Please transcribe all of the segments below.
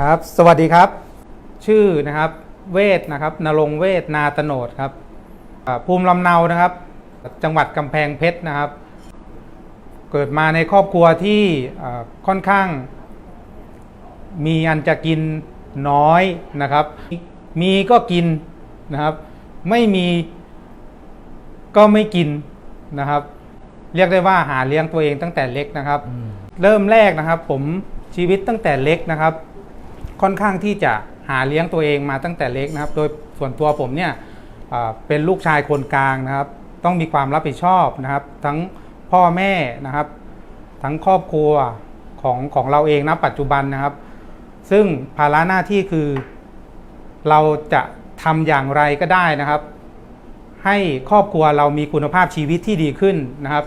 ครับ สวัสดีครับ ชื่อนะครับเวทนะครับนรงค์เวทนาตโนดครับอ่าภูมิลำเนานะครับ จังหวัดกำแพงเพชรนะครับ เกิดมาในครอบครัวที่อ่าค่อนข้าง มีอันจะกินน้อยนะครับ มีก็กินนะครับ ไม่มีก็ไม่กินนะครับ เรียกได้ว่าหาเลี้ยงตัวเองตั้งแต่เล็กนะครับ เริ่มแรกนะครับ ผมชีวิตตั้งแต่เล็กนะครับ ค่อนข้างที่จะหาเลี้ยงตัวเองมาตั้งแต่เล็กนะครับ โดยส่วนตัวผมเนี่ยเป็นลูกชายคนกลางนะครับ ต้องมีความรับผิดชอบนะครับ ทั้งพ่อแม่นะครับ ทั้งครอบครัวของของเราเองนะปัจจุบันนะครับ ซึ่งภาระหน้าที่คือ เราจะทำอย่างไรก็ได้นะครับ ให้ครอบครัวเรามีคุณภาพชีวิตที่ดีขึ้นนะครับ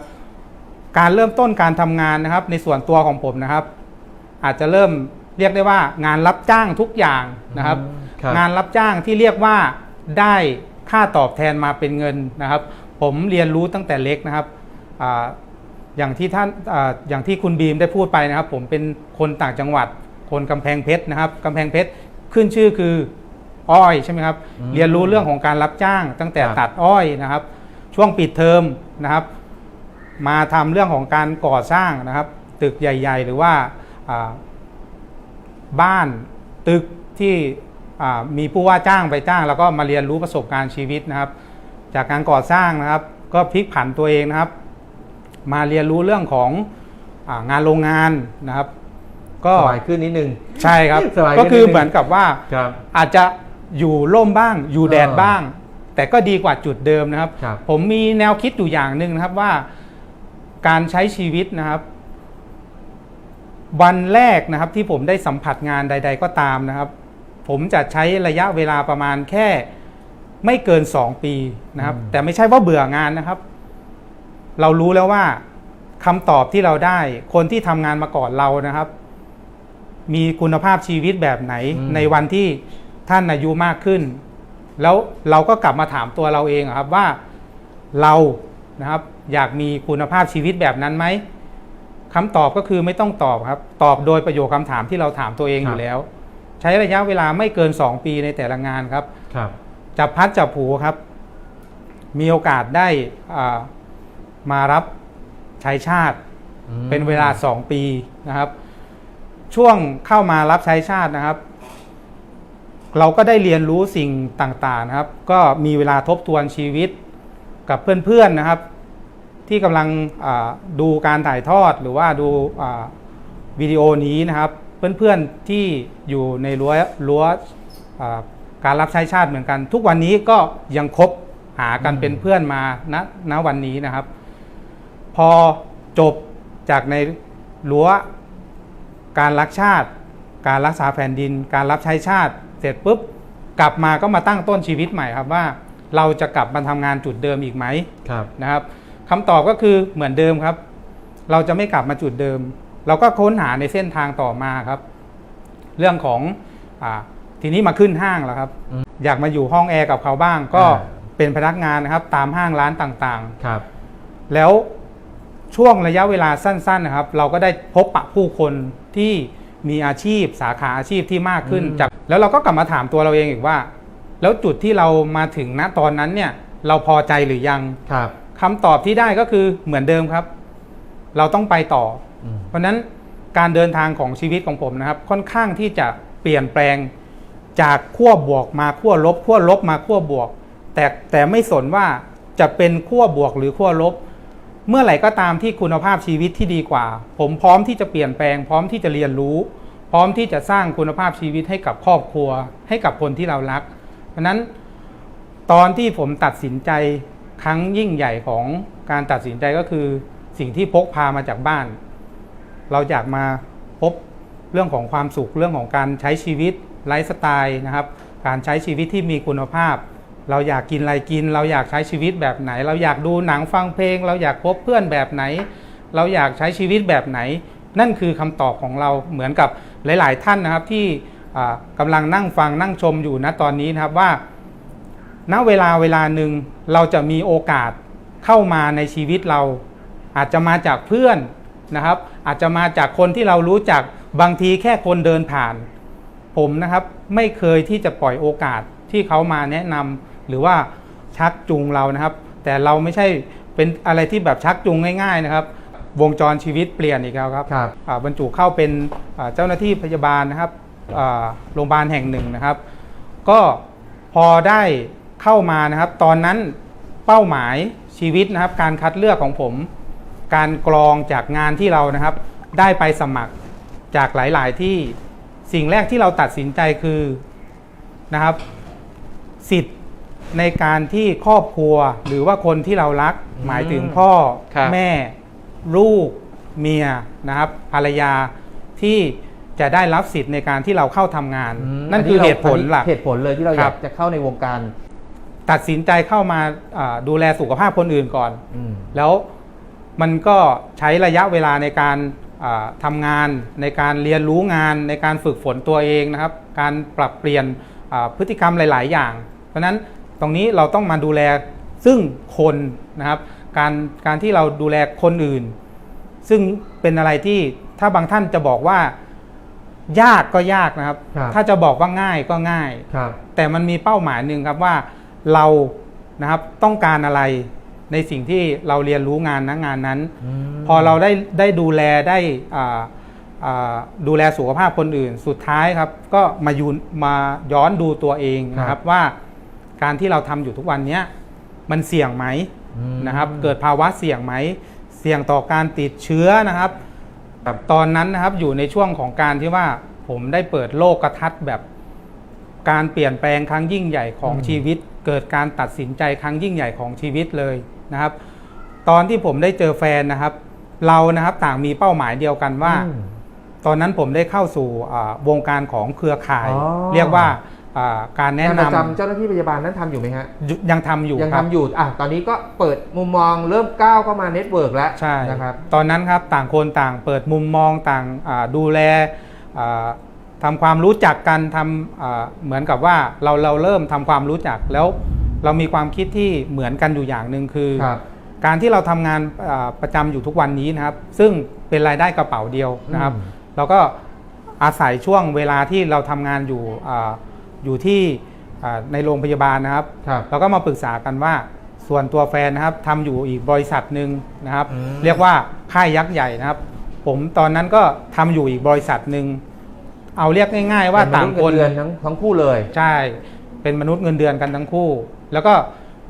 การเริ่มต้นการทำงานนะครับ ในส่วนตัวของผมนะครับ อาจจะเริ่ม เรียกได้ว่างานรับจ้างทุกอย่างนะครับอืมครับ งานรับจ้างที่เรียกว่าได้ค่าตอบแทนมาเป็นเงินนะครับ ผมเรียนรู้ตั้งแต่เล็กนะครับอาอย่างที่ท่านอาอย่างที่คุณบีมได้พูดไปนะครับ ผมเป็นคนต่างจังหวัด คนกำแพงเพชรนะครับกำแพงเพชรขึ้นชื่อคืออ้อยใช่ไหมครับอืมเรียนรู้เรื่องของการรับจ้าง ตั้งแต่ครับตัดอ้อยนะครับ ช่วงปิดเทอมนะครับ มาทำเรื่องของการก่อสร้างนะครับ ตึกใหญ่ ๆ หรือว่าอ่า บ้านตึกที่อ่ามีผู้ว่าจ้างไปจ้าง แล้วก็มาเรียนรู้ประสบการณ์ชีวิตนะครับ จากการก่อสร้างนะครับ ก็พลิกผันตัวเองนะครับ มาเรียนรู้เรื่องของอางานโรงงานนะครับ ก็สบายขึ้นนิดนึงใช่ครับสบายขึ้นก็คือนิดนึงเหมือนกับว่าครับอาจจะอยู่ร่มบ้างอยู่แดดเออบ้าง แต่ก็ดีกว่าจุดเดิมนะครับครับ ผมมีแนวคิดอยู่อย่างหนึ่งนะครับว่า การใช้ชีวิตนะครับ วันแรกนะครับที่ผมได้สัมผัสงานใด ๆ ก็ตามนะครับ ผมจะใช้ระยะเวลาประมาณแค่ไม่เกิน 2 ปีนะครับอืมแต่ไม่ใช่ว่าเบื่องานนะครับ เรารู้แล้วว่าคำตอบที่เราได้ คนที่ทำงานมาก่อนเรานะครับ มีคุณภาพชีวิตแบบไหน ในวันที่ท่านอายุมากขึ้น แล้วเราก็กลับมาถามตัวเราเองอะครับว่าเรานะครับ อยากมีคุณภาพชีวิตแบบนั้นไหม คำตอบก็คือไม่ต้องตอบครับ ตอบโดยประโยคคำถามที่เราถามตัวเองอยู่แล้ว ใช้ระยะเวลาไม่เกิน 2 ปีในแต่ละงานครับครับ จับพัดจับผูครับ มีโอกาสได้อ่ามารับใช้ชาติอืมเป็นเวลา 2 ปีนะครับ ช่วงเข้ามารับใช้ชาตินะครับ เราก็ได้เรียนรู้สิ่งต่างๆนะครับ ก็มีเวลาทบทวนชีวิตกับเพื่อนๆนะครับ ที่กำลังอ่าดูการถ่ายทอดหรือว่าดูอ่าวิดีโอนี้นะครับ เพื่อนๆที่อยู่ในรั้วรั้วอ่าการรับใช้ชาติเหมือนกัน ทุกวันนี้ก็ยังคบหากันอืมเป็นเพื่อนมาณณวันนี้นะครับ พอจบจากในรั้วการรักชาติ การรักษาแผ่นดิน การรับใช้ชาติ เสร็จปุ๊บกลับมาก็มาตั้งต้นชีวิตใหม่ครับว่า เราจะกลับมาทำงานจุดเดิมอีกไหมครับนะครับ คำตอบก็คือเหมือนเดิมครับ เราจะไม่กลับมาจุดเดิม เราก็ค้นหาในเส้นทางต่อมาครับ เรื่องของอาทีนี้มาขึ้นห้างแล้วครับอืมอยากมาอยู่ห้องแอร์กับเขาบ้าง ก็อ่าเป็นพนักงานนะครับ ตามห้างร้านต่างๆครับ แล้วช่วงระยะเวลาสั้นๆนะครับ เราก็ได้พบปะผู้คนที่มีอาชีพสาขาอาชีพที่มากขึ้นอืมจากแล้วเราก็กลับมาถามตัวเราเองอีกว่า แล้วจุดที่เรามาถึงณตอนนั้นเนี่ย เราพอใจหรือยังครับ คำตอบที่ได้ก็คือเหมือนเดิมครับ เราต้องไปต่ออืมเพราะฉะนั้นการเดินทางของชีวิตของผมนะครับ ค่อนข้างที่จะเปลี่ยนแปลงจากขั้วบวกมาขั้วลบขั้วลบมาขั้วบวก แต่แต่ไม่สนว่าจะเป็นขั้วบวกหรือขั้วลบ เมื่อไหร่ก็ตามที่คุณภาพชีวิตที่ดีกว่า ผมพร้อมที่จะเปลี่ยนแปลง พร้อมที่จะเรียนรู้ พร้อมที่จะสร้างคุณภาพชีวิตให้กับครอบครัว ให้กับคนที่เรารัก เพราะฉะนั้นตอนที่ผมตัดสินใจ ครั้งยิ่งใหญ่ของการตัดสินใจก็คือสิ่งที่พกพามาจากบ้าน เราอยากมาพบเรื่องของความสุขเรื่องของการใช้ชีวิตไลฟ์สไตล์นะครับ การใช้ชีวิตที่มีคุณภาพ เราอยากกินอะไรกิน เราอยากใช้ชีวิตแบบไหน เราอยากดูหนังฟังเพลง เราอยากพบเพื่อนแบบไหน เราอยากใช้ชีวิตแบบไหน นั่นคือคำตอบของเราเหมือนกับหลาย ๆ ท่านนะครับที่อ่ากำลังนั่งฟังนั่งชมอยู่ณตอนนี้นะครับว่า ณเวลาเวลาหนึ่งเราจะมีโอกาสเข้ามาในชีวิตเรา อาจจะมาจากเพื่อนนะครับ อาจจะมาจากคนที่เรารู้จักบางทีแค่คนเดินผ่าน ผมนะครับไม่เคยที่จะปล่อยโอกาสที่เขามาแนะนำหรือว่าชักจูงเรานะครับ แต่เราไม่ใช่เป็นอะไรที่แบบชักจูงง่าย ๆนะครับ วงจรชีวิตเปลี่ยนอีกแล้วครับครับอ่าบรรจุเข้าเป็นอ่าเจ้าหน้าที่พยาบาลนะครับอ่าโรงพยาบาลแห่งหนึ่งนะครับ ก็พอได้ เข้ามานะครับ ตอนนั้นเป้าหมายชีวิตนะครับ การคัดเลือกของผม การกรองจากงานที่เรานะครับ ได้ไปสมัครจากหลาย ๆ ที่สิ่งแรกที่เราตัดสินใจคือนะครับ สิทธิ์ในการที่ครอบครัวหรือว่าคนที่เรารักอืมหมายถึงพ่อ ครับแม่ ลูก เมียนะครับภรรยาที่จะได้รับสิทธิ์ในการที่เราเข้าทำงานมนั่นคือเหตุผลหลัก เหตุผลเลยที่เราคอรัยาบ กจะเข้าในวงการ ตัดสินใจเข้ามาอ่าดูแลสุขภาพคนอื่นก่อนอืมแล้วมันก็ใช้ระยะเวลาในการอ่าทำงาน ในการเรียนรู้งาน ในการฝึกฝนตัวเองนะครับ การปรับเปลี่ยนอ่าพฤติกรรมหลาย ๆ อย่าง เพราะฉะนั้นตรงนี้เราต้องมาดูแลซึ่งคนนะครับ การการที่เราดูแลคนอื่น ซึ่งเป็นอะไรที่ถ้าบางท่านจะบอกว่ายากก็ยากนะครับครับถ้าจะบอกว่าง่ายก็ง่ายครับแต่มันมีเป้าหมายหนึ่งครับว่า เรานะครับต้องการอะไรในสิ่งที่เราเรียนรู้งานนะงานนั้นมพอเราได้ได้ดูแลได้อ่าอ่าดูแลสุขภาพคนอื่น สุดท้ายครับ ก็มายูนมาย้อนดูตัวเองนะครับว่าการที่เราทำอยู่ทุกวันเนี้ยมันเสี่ยงไหมอืมนะครับ เกิดภาวะเสี่ยงไหม เสี่ยงต่อการติดเชื้อนะครับ ตอนนั้นนะครับอยู่ในช่วงของการที่ว่าผมได้เปิดโลกกระทัดแบบ การเปลี่ยนแปลงครั้งยิ่งใหญ่ของอืมชีวิต เกิดการตัดสินใจครั้งยิ่งใหญ่ของชีวิตเลยนะครับ ตอนที่ผมได้เจอแฟนนะครับ เรานะครับต่างมีเป้าหมายเดียวกันว่าอืมตอนนั้นผมได้เข้าสู่อ่าวงการของเครือข่ายอ๋อเรียกว่าอ่าการแนะงานนประจำเจ้าหน้าที่พยาบาลนั้นทำอยู่ไหมฮะำยุยังทำอยู่ยังครัทำบอยู่อะตอนนี้ก็เปิดมุมมองเริ่มก้าวเข้ามาเน็ตเวิร์กแล้วใช่นะครับตอนนั้นครับต่างคนต่างเปิดมุมมองต่างอ่าดูแลอ่า ทำความรู้จักกันทำอ่าเหมือนกับว่าเราเราเริ่มทำความรู้จักแล้วเรามีความคิดที่เหมือนกันอยู่อย่างหนึ่งคือครับการที่เราทำงานอ่าประจำอยู่ทุกวันนี้นะครับ ซึ่งเป็นรายได้กระเป๋าเดียวนะครับอืมเราก็อาศัยช่วงเวลาที่เราทำงานอยู่อาอยู่ที่อ่าในโรงพยาบาลนะครับครับเราก็มาปรึกษากันว่าส่วนตัวแฟนนะครับทำอยู่อีกบริษัทหนึ่งนะครับอืมเรียกว่าค่ายยักษ์ใหญ่นะครับ ผมตอนนั้นก็ทำอยู่อีกบริษัทหนึ่ง เอาเรียกง่าย ๆ ว่าเป็นมต่างษย์คนเงิเดือนทั้งทั้งคู่เลย ใช่เป็นมนุษย์เงินเดือนกันทั้งคู่ แล้วก็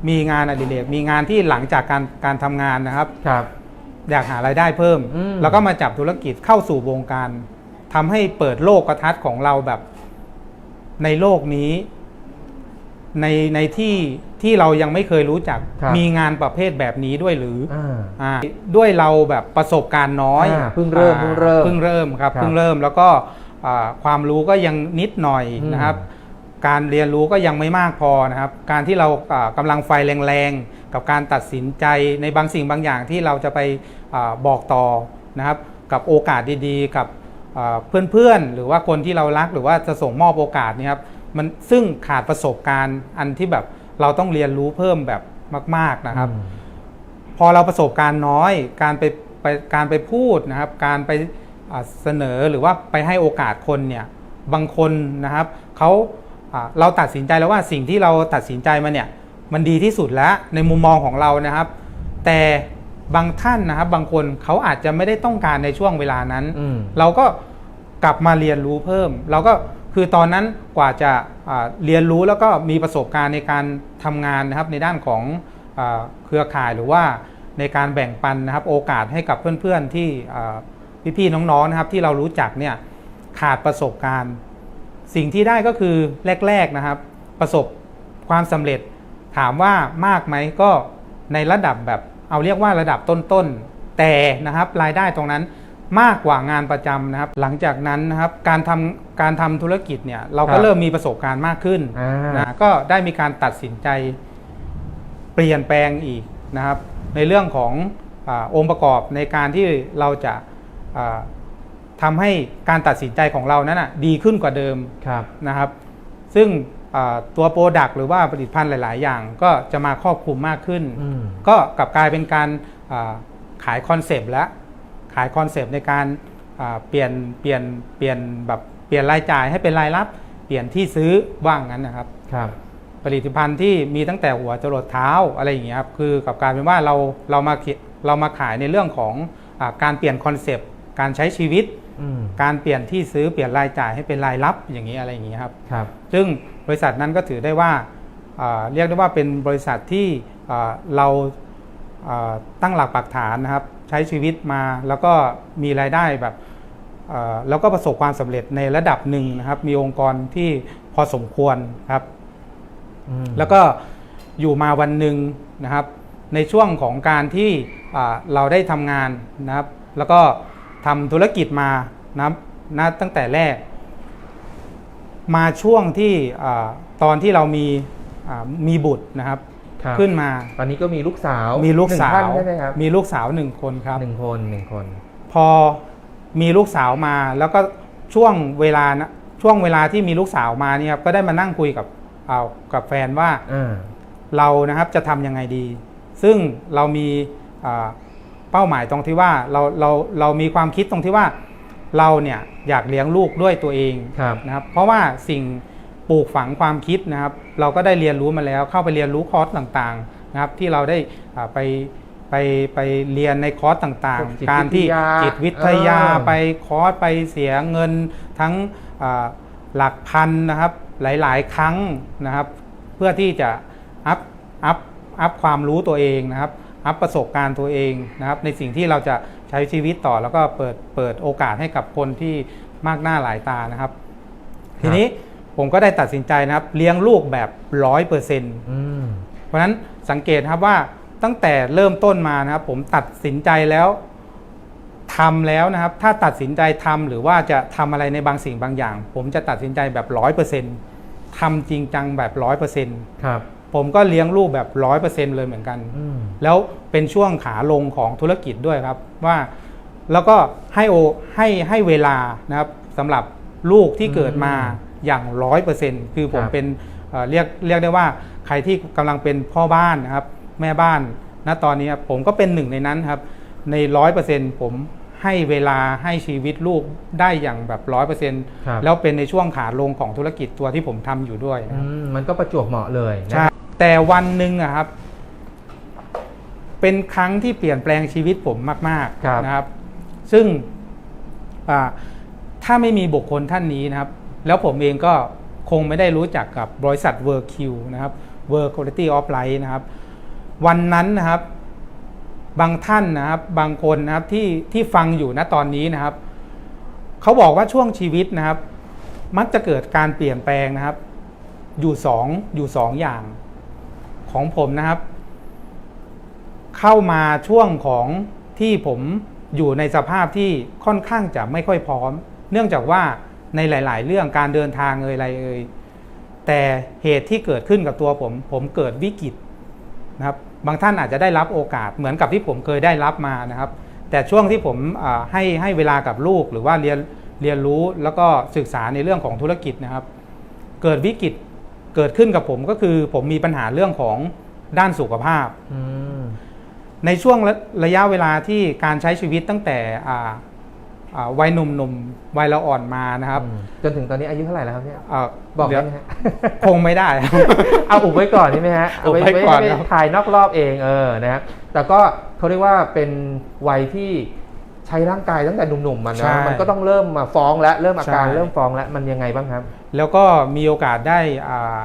มีงานอดิเรกมีงานที่หลังจากการการทำงานนะครับ ครับ อยากหารายได้เพิ่ม อืม แล้วก็มาจับธุรกิจเข้าสู่วงการทำให้เปิดโลกกระทัดของเราแบบ ในโลกนี้ ในในที่ที่เรายังไม่เคยรู้จัก ครับ มีงานประเภทแบบนี้ด้วยหรืออ่า อ่าด้วยเราแบบประสบการณ์น้อยอ่าเพิ่งเริ่มอ่าเพิ่งเริ่ม เพิ่งเริ่มครับครับ เพิ่งเริ่มแล้วก็อ่า ความรู้ก็ยังนิดหน่อยอืมนะครับ การเรียนรู้ก็ยังไม่มากพอนะครับ การที่เราอ่ากำลังไฟแรงๆ กับการตัดสินใจในบางสิ่งบางอย่างที่เราจะไปอาบอกต่อนะครับ กับโอกาสดีๆ กับอ่าเพื่อนๆ หรือว่าคนที่เรารักหรือว่าจะส่งมอบโอกาสเนี่ยครับมันซึ่งขาดประสบการณ์อันที่แบบเราต้องเรียนรู้เพิ่มแบบมาก ๆนะครับอืมพอเราประสบการณ์น้อย การไปไปการไปพูดนะครับ การไปอ่า เสนอหรือว่าไปให้โอกาสคนเนี่ยบางคนนะครับเขาอ่าเราตัดสินใจแล้วว่าสิ่งที่เราตัดสินใจมาเนี่ยมันดีที่สุดแล้วในมุมมองของเรานะครับ แต่บางท่านนะครับบางคนเขาอาจจะไม่ได้ต้องการในช่วงเวลานั้นอืมเราก็กลับมาเรียนรู้เพิ่ม เราก็คือตอนนั้นกว่าจะอ่าเรียนรู้แล้วก็มีประสบการณ์ในการทำงานนะครับในด้านของอาเครือข่ายหรือว่าในการแบ่งปันนะครับโอกาสให้กับเพื่อนๆที่อ่า พี่ๆน้องๆนะครับที่เรารู้จักเนี่ยขาดประสบการณ์ สิ่งที่ได้ก็คือแรกๆนะครับ ประสบความสำเร็จถามว่ามากไหมก็ในระดับแบบเอาเรียกว่าระดับต้นๆแต่นะครับรายได้ตรงนั้นมากกว่างานประจำนะครับ หลังจากนั้นนะครับการทำการทำธุรกิจเนี่ยเราคก็รับเริ่มมีประสบการณ์มากขึ้นอ่านนะก็ได้มีการตัดสินใจเปลี่ยนแปลงอีกนะครับ ในเรื่องของอาองค์ประกอบในการที่เราจะ อ่าทำให้การตัดสินใจของเรานั้นนะดีขึ้นกว่าเดิมครับนะครับ ซึ่งอ่าตัวโปรดักต์หรือว่าผลิตภัณฑ์หลาย ๆ อย่างก็จะมาครอบคลุมมากขึ้นอืมก็กลับกลายเป็นการอ่าขายคอนเซปต์แล้วขายคอนเซปต์ในการอ่าเปลี่ยนเปลี่ยนเปลี่ยนแบบเปลี่ยนรายจ่ายให้เป็นรายรับ เปลี่ยนที่ซื้อว่างนั้นนะครับครับ ผลิตภัณฑ์ที่มีตั้งแต่หัวจรดเท้าอะไรอย่างเงี้ยครับคือกับการเป็นว่าเราเรามาเขียเรามาขายในเรื่องของอาการเปลี่ยนคอนเซปต์ การใช้ชีวิตอืมการเปลี่ยนที่ซื้อเปลี่ยนรายจ่ายให้เป็นรายรับอย่างนี้อะไรอย่างนี้ครับครับ ซึ่งบริษัทนั้นก็ถือได้ว่าอ่าเรียกได้ว่าเป็นบริษัทที่อ่าเราอ่าตั้งหลักปักฐานนะครับ ใช้ชีวิตมาแล้วก็มีรายได้แบบอ่าแล้วก็ประสบความสำเร็จในระดับหนึ่งนะครับ มีองค์กรที่พอสมควรครับอืมแล้วก็อยู่มาวันหนึ่งนะครับ ในช่วงของการที่อ่าเราได้ทำงานนะครับ แล้วก็ ทำธุรกิจมานะครับนะตั้งแต่แรก มาช่วงที่อ่าตอนที่เรามีอ่ามีบุตรนะครับครับ ขึ้นมา ตอนนี้ก็มีลูกสาวมีลูกหนึ่งสาท่นวใช่ไหมครับมีลูกสาวหนึ่งคนครับหนึ่งคนหนึ่งคน พอมีลูกสาวมาแล้วก็ช่วงเวลานะช่วงเวลาที่มีลูกสาวมาเนี่ยครับก็ได้มานั่งคุยกับเอากับแฟนว่าอ่าเรานะครับจะทำยังไงดี ซึ่งเรามีอ่า เป้าหมายตรงที่ว่าเราเราเรามีความคิดตรงที่ว่าเราเนี่ยอยากเลี้ยงลูกด้วยตัวเองครับนะครับเพราะว่าสิ่งปลูกฝังความคิดนะครับ เราก็ได้เรียนรู้มาแล้วเข้าไปเรียนรู้คอร์สต่างๆนะครับ ที่เราได้อ่าไปไปไปเรียนในคอร์สต่างพวกจิตๆการที่วิทยาจิตวิทยาเออไปคอร์สไปเสียเงินทั้งอ่าหลักพันนะครับหลายๆ ครั้งนะครับ เพื่อที่จะอัพอัพอัพความรู้ตัวเองนะครับ อัพประสบการณ์ตัวเองนะครับ ในสิ่งที่เราจะใช้ชีวิตต่อแล้วก็เปิดเปิดโอกาสให้กับคนที่มากหน้าหลายตานะครับ ทีนี้ผมก็ได้ตัดสินใจนะครับ เลี้ยงลูกแบบร้อยเปอร์เซ็นต์อืมเพราะฉะนั้นสังเกตครับว่าตั้งแต่เริ่มต้นมานะครับ ผมตัดสินใจแล้วทำแล้วนะครับ ถ้าตัดสินใจทำหรือว่าจะทำอะไรในบางสิ่งบางอย่าง ผมจะตัดสินใจแบบร้อยเปอร์เซ็นต์ทำจริงจังแบบร้อยเปอร์เซ็นต์ครับ ผมก็เลี้ยงลูกแบบร้อยเปอร์เซ็นต์เลยเหมือนกันอืมแล้วเป็นช่วงขาลงของธุรกิจด้วยครับว่า แล้วก็ให้โอให้ให้เวลานะครับสำหรับลูกที่เกิดมาอย่างร้อยเปอร์เซ็นต์คือผมครับเป็นเอ่อเรียกเรียกได้ว่าใครที่กำลังเป็นพ่อบ้านนะครับ แม่บ้านณตอนนี้ครับผมก็เป็นหนึ่งในนั้นครับ ในร้อยเปอร์เซ็นต์ผมให้เวลาให้ชีวิตลูกได้อย่างแบบร้อยเปอร์เซ็นต์ครับแล้วเป็นในช่วงขาลงของธุรกิจตัวที่ผมทำอยู่ด้วยนะอืครับมมันก็ประจวบเหมาะเลยนะใช่ แต่วันหนึ่งอะครับ เป็นครั้งที่เปลี่ยนแปลงชีวิตผมมากครับ ๆนะครับ ซึ่งอ่าถ้าไม่มีบุคคลท่านนี้นะครับ แล้วผมเองก็คงไม่ได้รู้จักกับบริษัท Work Q นะครับ Work Quality of Life นะครับ วันนั้นนะครับ บางท่านนะครับ บางคนนะครับที่ที่ฟังอยู่ณตอนนี้นะครับ เขาบอกว่าช่วงชีวิตนะครับ มักจะเกิดการเปลี่ยนแปลงนะครับ อยู่สองอยู่สองอย่าง ของผมนะครับ เข้ามาช่วงของที่ผมอยู่ในสภาพที่ค่อนข้างจะไม่ค่อยพร้อม เนื่องจากว่าในหลาย ๆ เรื่องการเดินทางเอ่ยอะไรเอ่ยแต่เหตุที่เกิดขึ้นกับตัวผม ผมเกิดวิกฤตนะครับ บางท่านอาจจะได้รับโอกาสเหมือนกับที่ผมเคยได้รับมานะครับ แต่ช่วงที่ผมให้ให้เวลากับลูกหรือว่าเรียนเรียนรู้แล้วก็ศึกษาในเรื่องของธุรกิจนะครับ เกิดวิกฤต เกิดขึ้นกับผมก็คือผมมีปัญหาเรื่องของด้านสุขภาพอืมในช่วงระระยะเวลาที่การใช้ชีวิตตั้งแต่อ่าอ่าวัยหนุ่มๆวัยละอ่อนมานะครับอืมจนถึงตอนนี้อายุเท่าไหร่แล้วครับเนี่ยาบอกเดี๋ยได้วไหมฮะ คงไม่ได้ เอาอุบไว้ก่อนใช่ไหมฮะเอาอุบไว้ก่อนไม่ครับ ถ่ายนอกรอบเองเออนะฮะแต่ก็เขาเรียกว่าเป็นวัยที่ ใช้ร่างกายตั้งแต่หนุ่มๆมันใช่นะมันก็ต้องเริ่มมาฟ้องแล้วเริ่มอาการใช่เริ่มฟ้องแล้วมันยังไงบ้างครับ แล้วก็มีโอกาสได้อ่า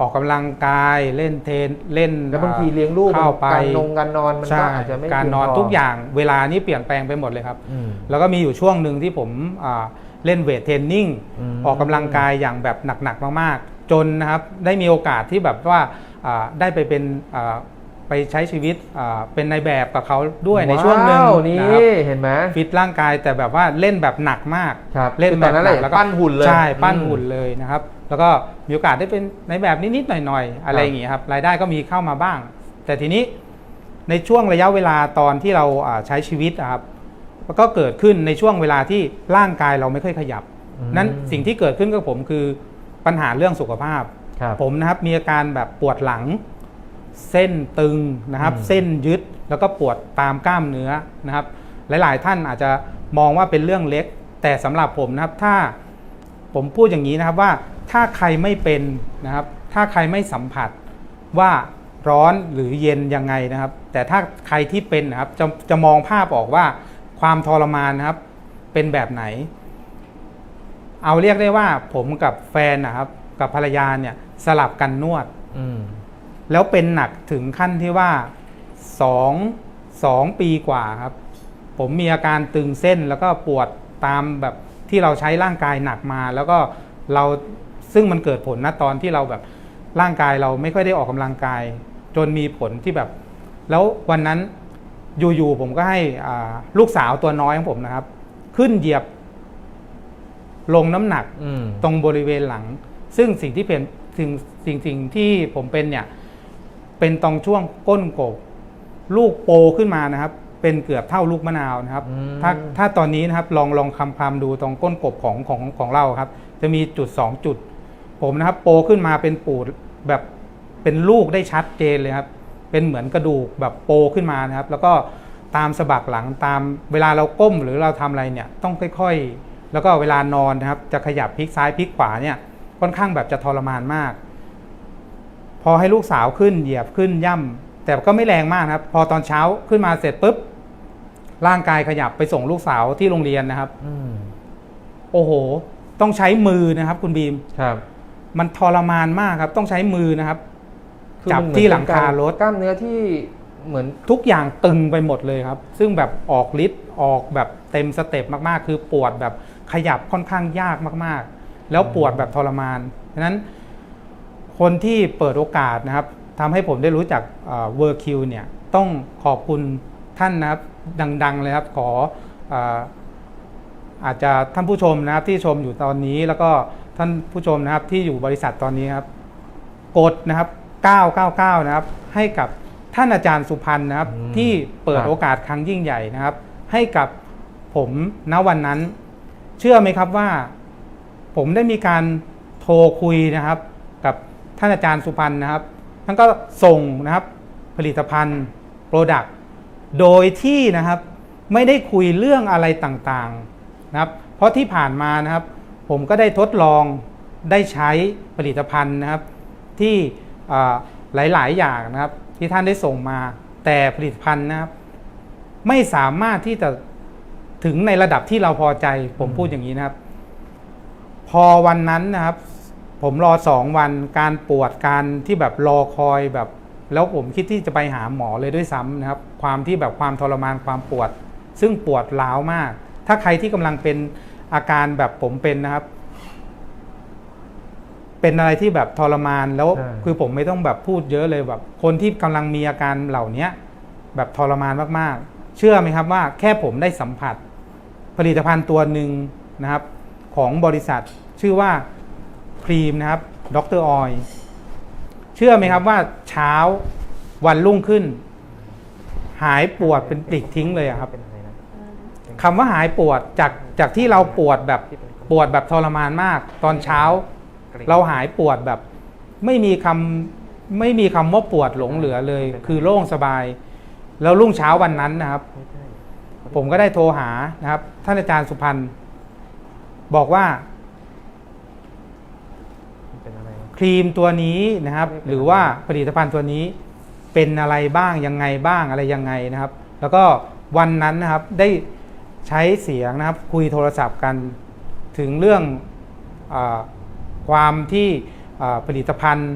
ออกกำลังกายเล่นเทนเล่นแล้วบางทีเลี้ยงลูกเข้าไปการนงการนอนมันใช่ก็อาจจะไม่การนอนเพียพทุกอย่างเวลานี้เปลี่ยนแปลงไปหมดเลยครับอืมแล้วก็มีอยู่ช่วงหนึ่งที่ผมอ่าเล่นเวทเทรนนิ่งอืมออกกำลังกายอย่างแบบหนักๆมากๆ จนนะครับได้มีโอกาสที่แบบว่าอ่าได้ไปเป็นอ่า ไปใช้ชีวิตอ่าเป็นในแบบกับเขาด้วยในช่วงหนึ่งว้าวนี่นะครับเห็นไหมฟิตร่างกายแต่แบบว่าเล่นแบบหนักมากครับเล่นคือแบตอบนนั้นหนัเลยกแล้วก็ปั้นหุ่นเลยใช่ปั้นอืมหุ่นเลยนะครับ แล้วก็มีโอกาสได้เป็นในแบบนิดๆหน่อยๆ อะไรอย่างเงี้ยครับรายได้ก็มีเข้ามาบ้าง แต่ทีนี้ในช่วงระยะเวลาตอนที่เราอ่าใช้ชีวิตอะครับก็เกิดขึ้นในช่วงเวลาที่ร่างกายเราไม่ค่อยขยับอืมนั้นสิ่งที่เกิดขึ้นกับผมคือปัญหาเรื่องสุขภาพครับผมนะครับมีอาการแบบปวดหลัง เส้นตึงนะครับอืมเส้นยึดแล้วก็ปวดตามกล้ามเนื้อนะครับ หลาย ๆ ท่านอาจจะมองว่าเป็นเรื่องเล็ก แต่สำหรับผมนะครับถ้าผมพูดอย่างนี้นะครับว่าถ้าใครไม่เป็นนะครับ ถ้าใครไม่สัมผัสว่าร้อนหรือเย็นยังไงนะครับ แต่ถ้าใครที่เป็นนะครับจะจะมองภาพออกว่าความทรมานนะครับ เป็นแบบไหน เอาเรียกได้ว่าผมกับแฟนนะครับ กับภรรยาเนี่ยสลับกันนวดอืม แล้วเป็นหนักถึงขั้นที่ว่าสองสองปีกว่าครับ ผมมีอาการตึงเส้นแล้วก็ปวดตามแบบที่เราใช้ร่างกายหนักมา แล้วก็เราซึ่งมันเกิดผลนะตอนที่เราแบบร่างกายเราไม่ค่อยได้ออกกำลังกาย จนมีผลที่แบบ แล้ววันนั้นอยู่ๆผมก็ให้อ่าลูกสาวตัวน้อยของผมนะครับ ขึ้นเหยียบ ลงน้ำหนักอืมตรงบริเวณหลัง ซึ่งสิ่งที่เป็นสิ่งสิ่งสิ่งที่ผมเป็นเนี่ย เป็นตรงช่วงก้นกบ ลูกโปขึ้นมานะครับ เป็นเกือบเท่าลูกมะนาวนะครับ อืม ถ้าถ้าตอนนี้นะครับลองลองคำคำดูตรงก้นกบของของของเราครับ จะมีจุดสองจุด ผมนะครับ โปขึ้นมาเป็นปูดแบบเป็นลูกได้ชัดเจนเลยครับ เป็นเหมือนกระดูกแบบโปขึ้นมานะครับ แล้วก็ตามสะบักหลังตามเวลาเราก้มหรือเราทำอะไรเนี่ยต้องค่อย ๆ แล้วก็เวลานอนนะครับ จะขยับพลิกซ้ายพลิกขวาเนี่ยค่อนข้างแบบจะทรมานมาก พอให้ลูกสาวขึ้นเหยียบขึ้นย่ำแต่ก็ไม่แรงมากนะครับ พอตอนเช้าขึ้นมาเสร็จปุ๊บร่างกายขยับไปส่งลูกสาวที่โรงเรียนนะครับอืมโอ้โห ต้องใช้มือนะครับ คุณบีมครับ มันทรมานมากครับ ต้องใช้มือนะครับคือจับมันเมือนที่หลังคารถกล้ามเนื้อที่เหมือนทุกอย่างตึงไปหมดเลยครับ ซึ่งแบบออกฤทธิ์ออกแบบเต็มสเต็ปมากๆ คือปวดแบบขยับค่อนข้างยากมากๆ แล้วปวดแบบทรมานฉะนั้น คนที่เปิดโอกาสนะครับทำให้ผมได้รู้จักเวอร์คิวเนี่ยต้องขอบคุณท่านนะครับดัง ๆ เลยครับขออาอาจจะท่านผู้ชมนะครับที่ชมอยู่ตอนนี้แล้วก็ท่านผู้ชมนะครับที่อยู่บริษัทตอนนี้ครับกดนะครับ 999 นะครับ ให้กับท่านอาจารย์สุพันธ์นะครับอืมที่เปิดครับโอกาสครั้งยิ่งใหญ่นะครับ ให้กับผมณวันนั้น เชื่อไหมครับว่า ผมได้มีการโทรคุยนะครับ กับ ท่านอาจารย์สุพันธ์นะครับท่านก็ส่งนะครับผลิตภัณฑ์โปรดักต์โดยที่นะครับไม่ได้คุยเรื่องอะไรต่างๆนะครับ เพราะที่ผ่านมานะครับ ผมก็ได้ทดลองได้ใช้ผลิตภัณฑ์นะครับที่หลายๆ อย่างนะครับ ที่ท่านได้ส่งมา แต่ผลิตภัณฑ์นะครับ ไม่สามารถที่จะถึงในระดับที่เราพอใจ ผมพูดอย่างนี้นะครับ พอวันนั้นนะครับ ผมรอสองวันการปวดการที่แบบรอคอยแบบ แล้วผมคิดที่จะไปหาหมอเลยด้วยซ้ำนะครับ ความที่แบบความทรมานความปวด ซึ่งปวดร้าวมาก ถ้าใครที่กำลังเป็นอาการแบบผมเป็นนะครับ เป็นอะไรที่แบบทรมานแล้วใช่คือผมไม่ต้องแบบพูดเยอะเลยแบบ คนที่กำลังมีอาการเหล่านี้แบบทรมานมากๆ เชื่อไหมครับว่าแค่ผมได้สัมผัส ผลิตภัณฑ์ตัวหนึ่งนะครับ ของบริษัทชื่อว่า ครีมนะครับด็อกเตอร์ออยเชื่อไหมครับว่าเช้าวันรุ่งขึ้น หายปวดเป็นปลิกทิ้งเลยครับคำว่าหายปวดจากจากที่เราปวดแบบปวดแบบทรมานมาก ตอนเช้า เราหายปวดแบบ ไม่มีคำไม่มีคำว่าปวดหลงเหลือเลย คือโล่งสบาย แล้วรุ่งเช้าวันนั้นนะครับ ผมก็ได้โทรหานะครับ ท่านอาจารย์สุพันธ์บอกว่า มันเป็นอะไรนะ ครีมตัวนี้นะครับไม่เป็นไรหรือว่าผลิตภัณฑ์ตัวนี้เป็นอะไรบ้างยังไงบ้างอะไรยังไงนะครับ แล้วก็วันนั้นนะครับได้ใช้เสียงนะครับคุยโทรศัพท์กันถึงเรื่องอาความที่อ่าผลิตภัณฑ์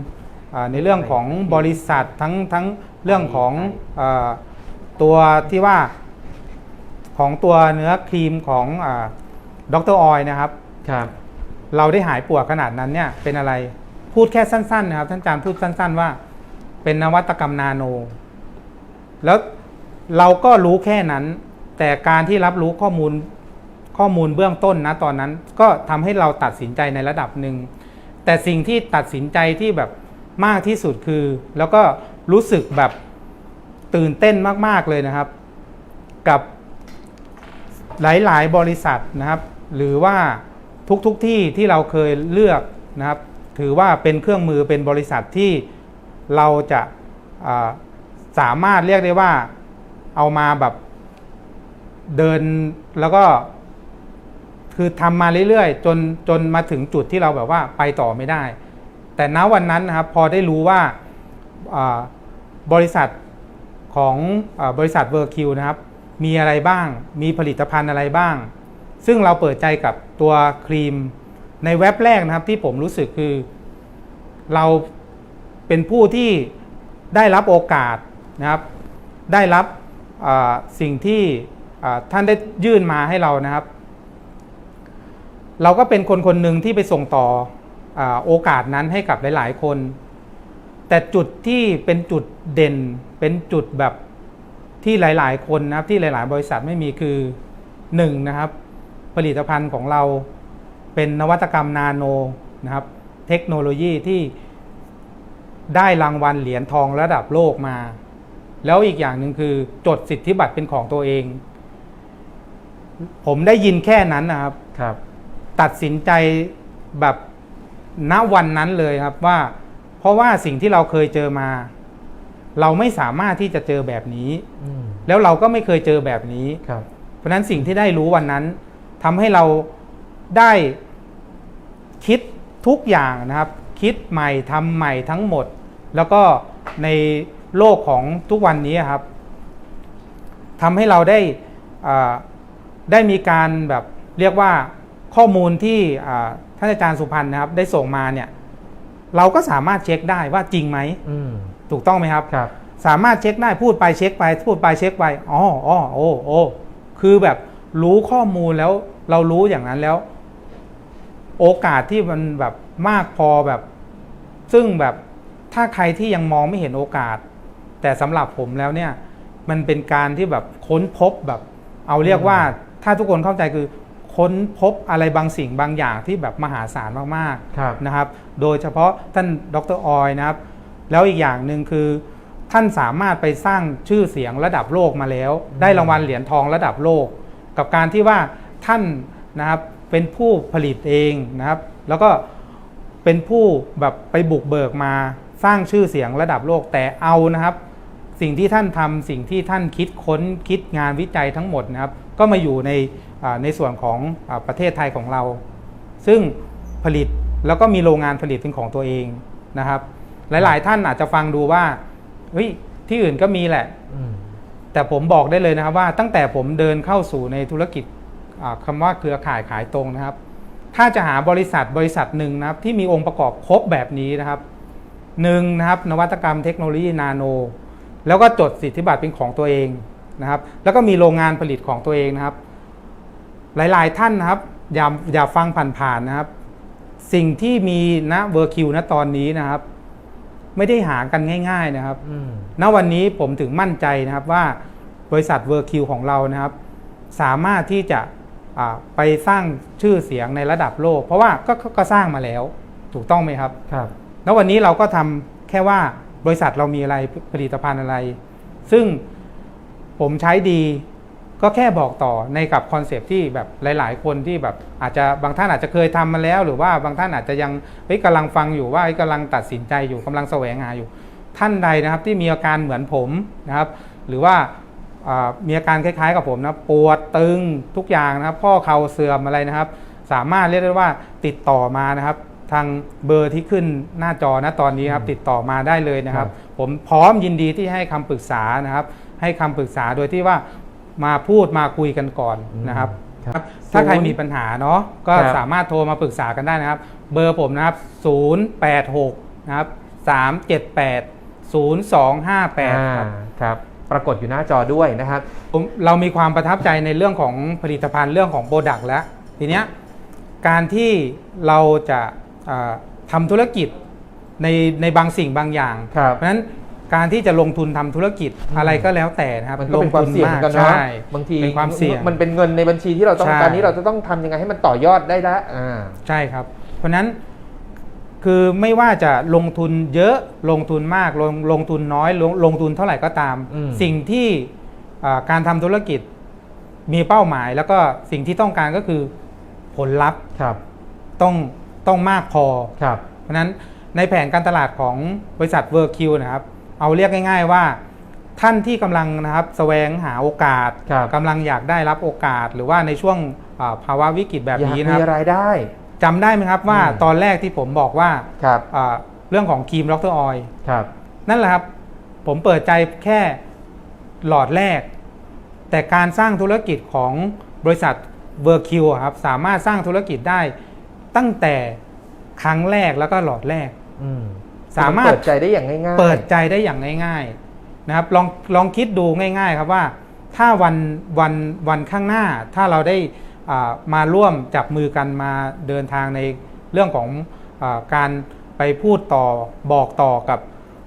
อ่าในเรื่องของบริษัททั้งทั้งเรื่องของอาตัวที่ว่าของตัวเนื้อครีมของดรออยนะครับ ครับ เราได้หายปวดขนาดนั้นเนี่ยเป็นอะไร พูดแค่สั้นๆนะครับท่านอาจารย์พูดสั้น ๆ ว่า เป็นนวัตกรรมนาโน แล้วเราก็รู้แค่นั้น แต่การที่รับรู้ข้อมูลข้อมูลเบื้องต้นนะตอนนั้น ก็ทำให้เราตัดสินใจในระดับหนึ่งแต่สิ่งที่ตัดสินใจที่แบบมากที่สุดคือ แล้วก็รู้สึกแบบตื่นเต้นมาก ๆ เลยนะครับ กับหลาย ๆ บริษัทนะครับ หรือว่าทุกๆทที่ที่เราเคยเลือกนะครับ ถือว่าเป็นเครื่องมือเป็นบริษัทที่เราจะาสามารถเรียกได้ว่าเอามาแบบเดินแล้วก็คือทำมาเรื่อยๆ จนจนมาถึงจุดที่เราแบบว่าไปต่อไม่ได้ แต่ณวันนั้นนะครับพอได้รู้ว่าาบริษัทของอบริษัทเวอร์คิวนะครับ มีอะไรบ้าง มีผลิตภัณฑ์อะไรบ้าง ซึ่งเราเปิดใจกับตัวครีม ในเว็บแรกนะครับที่ผมรู้สึกคือ เราเป็นผู้ที่ได้รับโอกาสนะครับ ได้รับสิ่งที่ท่านได้ยื่นมาให้เรานะครับ เราก็เป็นคนคนหนึ่งที่ไปส่งต่ออโอกาสนั้นให้กับหลาย ๆ คน แต่จุดที่เป็นจุดเด่น เป็นจุดแบบที่หลาย ๆ คนนะครับที่หลาย ๆ บริษัทไม่มีคือหนึ่งนะครับ ผลิตภัณฑ์ของเรา เป็นนวัตกรรมนาโนนะครับเทคโนโลยีที่ได้รางวัลเหรียญทองระดับโลกมา แล้วอีกอย่างหนึ่งคือจดสิทธิบัตรเป็นของตัวเอง ผมได้ยินแค่นั้นนะครับครับ ตัดสินใจแบบณวันนั้นเลยครับว่า เพราะว่าสิ่งที่เราเคยเจอมา เราไม่สามารถที่จะเจอแบบนี้อืมแล้วเราก็ไม่เคยเจอแบบนี้ครับ เพราะฉะนั้นสิ่งที่ได้รู้วันนั้นทำให้เราได้ คิดทุกอย่างนะครับ คิดใหม่ทำใหม่ทั้งหมด แล้วก็ในโลกของทุกวันนี้ครับทำให้เราได้อ่าได้มีการแบบเรียกว่าข้อมูลที่อ่าท่านอาจารย์สุพันธ์นะครับ ได้ส่งมาเนี่ยเราก็สามารถเช็คได้ว่าจริงไหมอืมถูกต้องไหมครับครับสามารถเช็คได้พูดไปเช็คไป พูดไปเช็คไปอ๋ออ๋อโอ้โอ้คือแบบรู้ข้อมูลแล้วเรารู้อย่างนั้นแล้ว โอกาสที่มันแบบมากพอแบบ ซึ่งแบบถ้าใครที่ยังมองไม่เห็นโอกาส แต่สำหรับผมแล้วเนี่ย มันเป็นการที่แบบค้นพบแบบ เอาเรียกว่าถ้าทุกคนเข้าใจคือค้นพบอะไรบางสิ่งบางอย่างที่แบบมหาศาลมากๆครับนะครับ โดยเฉพาะท่านดรออยนะครับ แล้วอีกอย่างหนึ่งคือท่านสามารถไปสร้างชื่อเสียงระดับโลกมาแล้ว ได้รางวัลเหรียญทองระดับโลก กับการที่ว่าท่านนะครับ เป็นผู้ผลิตเองนะครับ แล้วก็เป็นผู้แบบไปบุกเบิกมาสร้างชื่อเสียงระดับโลกแต่เอานะครับ สิ่งที่ท่านทำสิ่งที่ท่านคิดค้นคิดงานวิจัยทั้งหมดนะครับ ก็มาอยู่ในอ่าในส่วนของอาประเทศไทยของเรา ซึ่งผลิตแล้วก็มีโรงงานผลิตเป็นของตัวเองนะครับ หลาย ๆ ท่านอาจจะฟังดูว่าเฮ้ยที่อื่นก็มีแหละอืมแต่ผมบอกได้เลยนะครับว่าตั้งแต่ผมเดินเข้าสู่ในธุรกิจอ่า คำว่าเครือข่ายขายตรงนะครับ ถ้าจะหาบริษัทบริษัทหนึ่งนะครับ ที่มีองค์ประกอบครบแบบนี้นะครับหนึ่งนะครับ นวัตกรรมเทคโนโลยีนาโน แล้วก็จดสิทธิบัตรเป็นของตัวเองนะครับ แล้วก็มีโรงงานผลิตของตัวเองนะครับ หลายๆท่านนะครับ อย่าอย่าฟังผ่านๆนะครับ สิ่งที่มีณเวอร์คิวณตอนนี้นะครับ ไม่ได้หากันง่าย ๆนะครับอืมณวันนี้ผมถึงมั่นใจนะครับว่าบริษัทเวอร์คิวของเรานะครับ สามารถที่จะอ่า ไปสร้างชื่อเสียงในระดับโลก เพราะว่าก็ก็ก็สร้างมาแล้วถูกต้องไหมครับครับ แล้ววันนี้เราก็ทำแค่ว่าบริษัทเรามีอะไรผลิตภัณฑ์อะไร ซึ่งผมใช้ดีก็แค่บอกต่อในกับคอนเซปต์ที่แบบหลาย ๆ คนที่แบบอาจจะบางท่านอาจจะเคยทำมาแล้ว หรือว่าบางท่านอาจจะยังเฮ้ยกำลังฟังอยู่ว่าเฮ้ยกำลังตัดสินใจอยู่กำลังแสวงหาอยู่ ท่านใดนะครับที่มีอาการเหมือนผมนะครับ หรือว่าอ่า มีอาการคล้ายๆกับผมนะปวดตึงทุกอย่างนะครับข้อเข่าเสื่อมอะไรนะครับ สามารถเรียกได้ว่าติดต่อมานะครับ ทางเบอร์ที่ขึ้นหน้าจอนะตอนนี้ครับอืมติดต่อมาได้เลยนะครับ ผมพร้อมยินดีที่ให้คำปรึกษานะครับ ให้คำปรึกษาโดยที่ว่ามาพูดมาคุยกันก่อนนะครับครับถ้าใครมีปัญหาเนาะก็ครับสามารถโทรมาปรึกษากันได้นะครับ เบอร์ผมนะครับ 086 นะครับ 378 0258 ครับอ่าครับ ปรากฏอยู่หน้าจอด้วยนะครับผมเรามีความประทับใจในเรื่องของผลิตภัณฑ์เรื่องของโปรดักต์แล้ว ทีเนี้ยการที่เราจะอ่าทำธุรกิจในในบางสิ่งบางอย่างครับเพราะฉะนั้นการที่จะลงทุนทำธุรกิจอืมอะไรก็แล้วแต่นะครับมันก็เป็นความเสี่ยงเหมือนกันเนาะใช่บางทีเป็นความเสี่ยงมันเป็นเงินในบัญชีที่เราต้องใช่การนี้เราจะต้องทำยังไงให้มันต่อยอดได้ละอ่าใช่ครับ เพราะฉะนั้น คือไม่ว่าจะลงทุนเยอะลงทุนมากลงลงทุนน้อยลงลงทุนเท่าไหร่ก็ตาม อืม สิ่งที่อ่าการทำธุรกิจมีเป้าหมาย แล้วก็สิ่งที่ต้องการก็คือผลลัพธ์ครับ ต้องต้องมากพอ ครับ เพราะฉะนั้นในแผนการตลาดของบริษัทเวอร์คิวนะครับ เอาเรียกง่าย ๆว่า ท่านที่กำลังนะครับแสวงหาโอกาสครับ กำลังอยากได้รับโอกาส หรือว่าในช่วงอ่าภาวะวิกฤตแบบอยากนี้นะมีครับ รายได้ จำได้ไหมครับว่าอืม ตอนแรกที่ผมบอกว่าครับอ่าเรื่องของครีมล็อกเตอร์ออยครับนั่นแหละครับ ผมเปิดใจแค่หลอดแรก แต่การสร้างธุรกิจของบริษัทเวอร์คิวครับสามารถสร้างธุรกิจได้ตั้งแต่ครั้งแรกแล้วก็หลอดแรก อืมสามารถ เปิดใจได้อย่างง่ายๆเปิดใจได้อย่างง่ายๆนะครับลองลองคิดดูง่าย ๆ ครับว่า ถ้าวันวันวันข้างหน้าถ้าเราได้อ่า มาร่วมจับมือกันมาเดินทางในเรื่องของอาการไปพูดต่อบอกต่อกับ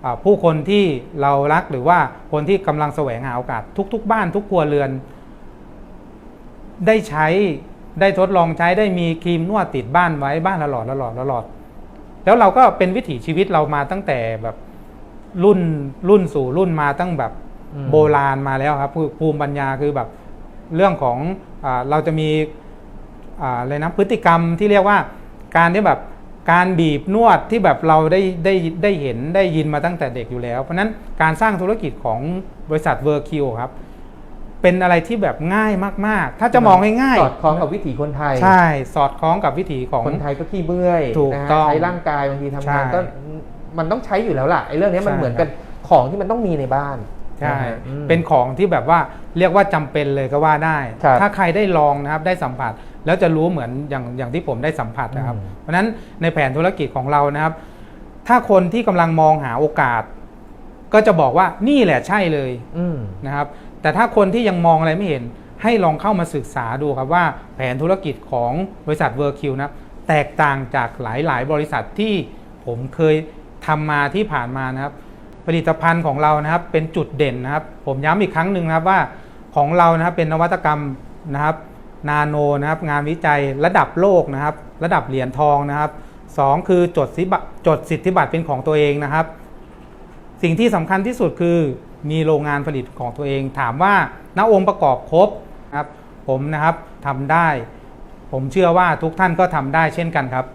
อ่าผู้คนที่เรารักหรือว่าคนที่กำลังแสวงหาโอกาสทุก ๆ บ้านทุกครัวเรือน ได้ใช้ได้ทดลองใช้ได้มีครีมนวดติดบ้านไว้บ้านละหลอดละหลอดละหลอด แล้วเราก็เป็นวิถีชีวิตเรามาตั้งแต่แบบรุ่นรุ่นสู่รุ่นมาตั้งแบบอืมโบราณมาแล้วครับคือภูมิปัญญาคือแบบเรื่องของอา เราจะมีอ่าอะไรนะพฤติกรรมที่เรียกว่าการที่แบบการบีบนวดที่แบบเราได้ได้ได้เห็นได้ยินมาตั้งแต่เด็กอยู่แล้ว เพราะฉะนั้นการสร้างธุรกิจของบริษัทเวอร์คิวครับ เป็นอะไรที่แบบง่ายมาก ๆ ถ้าจะมองง่ายสอดคล้องกับวิถีคนไทยๆใช่ สอดคล้องกับวิถีของคนไทยก็ขี้เมื่อยถูกนะฮะต้องใช้ร่างกายบางทีทำใช่งานก็มันต้องใช้อยู่แล้วล่ะไอ้เรื่องนี้มันใช่เหมือนกันของที่มันต้องมีในบ้าน ใช่นะฮะอืม เป็นของที่แบบว่าเรียกว่าจำเป็นเลยก็ว่าได้ ครับถ้าใครได้ลองนะครับได้สัมผัส แล้วจะรู้เหมือนอย่างอย่างที่ผมได้สัมผัสนะครับ อืม เพราะฉะนั้นในแผนธุรกิจของเรานะครับ ถ้าคนที่กำลังมองหาโอกาส ก็จะบอกว่านี่แหละใช่เลย อืม นะครับแต่ถ้าคนที่ยังมองอะไรไม่เห็นให้ลองเข้ามาศึกษาดูครับว่าแผนธุรกิจของบริษัทเวอร์คิวนะครับแตกต่างจากหลายๆ บริษัทที่ผมเคยทำมาที่ผ่านมานะครับ ผลิตภัณฑ์ของเรานะครับเป็นจุดเด่นนะครับ ผมย้ำอีกครั้งหนึ่งนะครับว่าของเรานะครับเป็นนวัตกรรมนะครับ นาโนนะครับงานวิจัยระดับโลกนะครับ ระดับเหรียญทองนะครับสองคือจดสิบัตจดสิทธิบัตรเป็นของตัวเองนะครับ สิ่งที่สำคัญที่สุดคือมีโรงงานผลิตของตัวเอง ถามว่าณองค์ประกอบครบนะครับผมนะครับทำได้ ผมเชื่อว่าทุกท่านก็ทำได้เช่นกันครับ